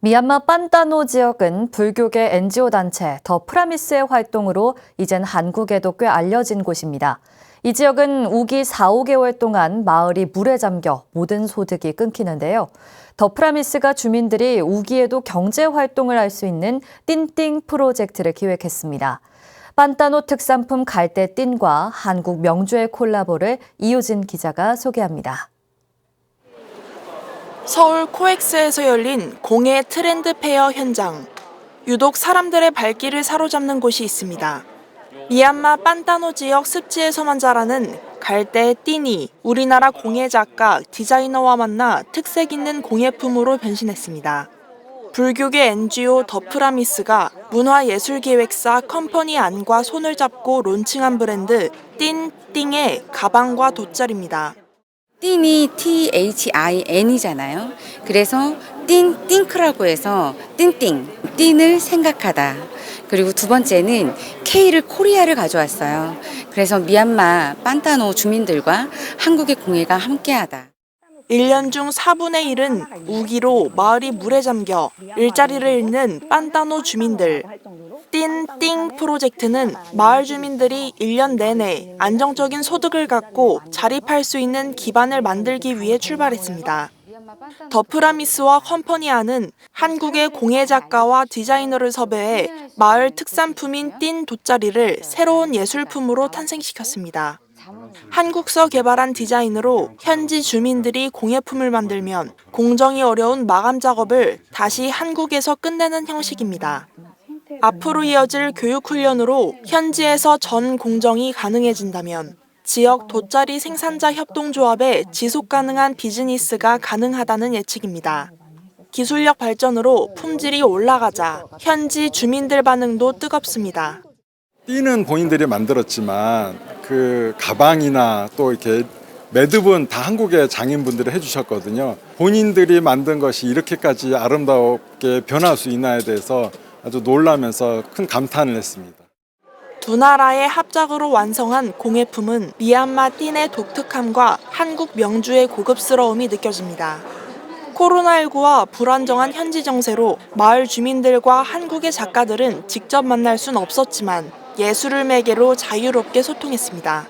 미얀마 빤따노 지역은 불교계 NGO 단체 더 프라미스의 활동으로 이젠 한국에도 꽤 알려진 곳입니다. 이 지역은 우기 4, 5개월 동안 마을이 물에 잠겨 모든 소득이 끊기는데요. 더 프라미스가 주민들이 우기에도 경제 활동을 할 수 있는 띵띵 프로젝트를 기획했습니다. 빤따노 특산품 갈대 띵과 한국 명주의 콜라보를 이효진 기자가 소개합니다. 서울 코엑스에서 열린 공예 트렌드 페어 현장. 유독 사람들의 발길을 사로잡는 곳이 있습니다. 미얀마 빤따노 지역 습지에서만 자라는 갈대 띠니, 우리나라 공예 작가, 디자이너와 만나 특색 있는 공예품으로 변신했습니다. 불교계 NGO 더 프라미스가 문화예술기획사 컴퍼니 안과 손을 잡고 론칭한 브랜드 띵띵의 가방과 돗자리입니다. 띵이 T-H-I-N이잖아요. 그래서 띵, 띵크라고 해서 띵띵, 띵을 생각하다. 그리고 두 번째는 K를 코리아를 가져왔어요. 그래서 미얀마 빤타노 주민들과 한국의 공예가 함께하다. 1년 중 4분의 1은 우기로 마을이 물에 잠겨 일자리를 잃는 빤따노 주민들. 띵띵 프로젝트는 마을 주민들이 1년 내내 안정적인 소득을 갖고 자립할 수 있는 기반을 만들기 위해 출발했습니다. 더 프라미스와 컴퍼니아는 한국의 공예 작가와 디자이너를 섭외해 마을 특산품인 띵 돗자리를 새로운 예술품으로 탄생시켰습니다. 한국서 개발한 디자인으로 현지 주민들이 공예품을 만들면 공정이 어려운 마감 작업을 다시 한국에서 끝내는 형식입니다. 앞으로 이어질 교육 훈련으로 현지에서 전 공정이 가능해진다면 지역 돗자리 생산자 협동조합의 지속 가능한 비즈니스가 가능하다는 예측입니다. 기술력 발전으로 품질이 올라가자 현지 주민들 반응도 뜨겁습니다. 띠는 본인들이 만들었지만 그 가방이나 또 이렇게 매듭은 다 한국의 장인분들이 해주셨거든요. 본인들이 만든 것이 이렇게까지 아름답게 변할 수 있나에 대해서 아주 놀라면서 큰 감탄을 했습니다. 두 나라의 합작으로 완성한 공예품은 미얀마 틴의 독특함과 한국 명주의 고급스러움이 느껴집니다. 코로나19와 불안정한 현지 정세로 마을 주민들과 한국의 작가들은 직접 만날 순 없었지만 예술을 매개로 자유롭게 소통했습니다.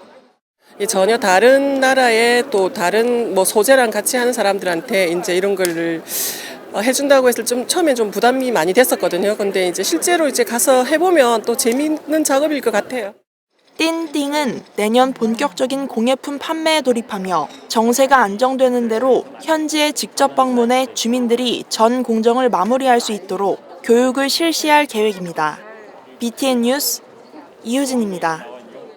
이 전혀 다른 나라의 또 다른 뭐 소재랑 같이 하는 사람들한테 이제 이런 어, 해준다고 했을 좀 처음엔 좀 부담이 많이 됐었거든요. 근데 이제 실제로 이제 가서 해보면 또 재미있는 작업일 것 같아요. 띵띵은 내년 본격적인 공예품 판매에 돌입하며 정세가 안정되는 대로 현지에 직접 방문해 주민들이 전 공정을 마무리할 수 있도록 교육을 실시할 계획입니다. BTN 뉴스 이유진입니다.